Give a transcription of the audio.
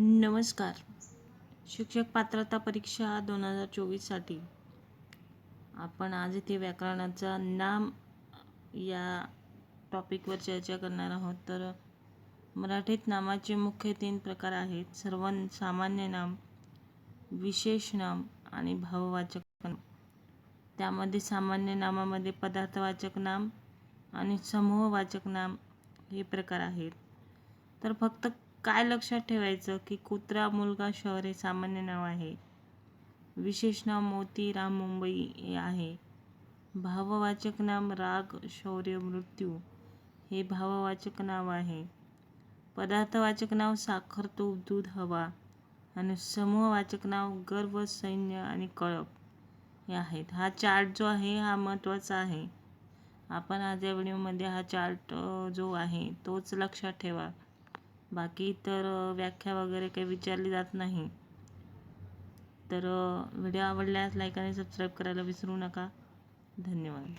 नमस्कार. शिक्षक पात्रता परीक्षा दोन हजार चोवीससाठी आपण आज इथे व्याकरणाचा नाम या टॉपिकवर चर्चा करणार आहोत. तर मराठीत नामाचे मुख्य तीन प्रकार आहेत. सर्व सामान्य नाम विशेष नाम आणि भाववाचक नाम. त्यामध्ये सामान्य नामामध्ये पदार्थवाचक नाम आणि समूहवाचक नाम हे प्रकार आहेत. तर फक्त काय लक्षात ठेवायचं की कुत्रा मुलगा शहर हे सामान्य नाव आहे. विशेष नाव मोती राम मुंबई आहे. भाववाचक नाम राग शौर्य मृत्यू हे भाववाचक नाव आहे. पदार्थवाचक नाव साखर तूप दूध हवा आणि समूहवाचक नाव गर्व सैन्य आणि कळप हे आहेत. हा चार्ट जो आहे हा महत्त्वाचा आहे. आपण आज या व्हिडिओमध्ये हा चार्ट जो आहे तोच लक्षात ठेवा. बाकी तर व्याख्या वगैरे काही विचारली जात नाही. तर व्हिडिओ आवडल्यास लाईक आणि सबस्क्राईब करायला विसरू नका. धन्यवाद.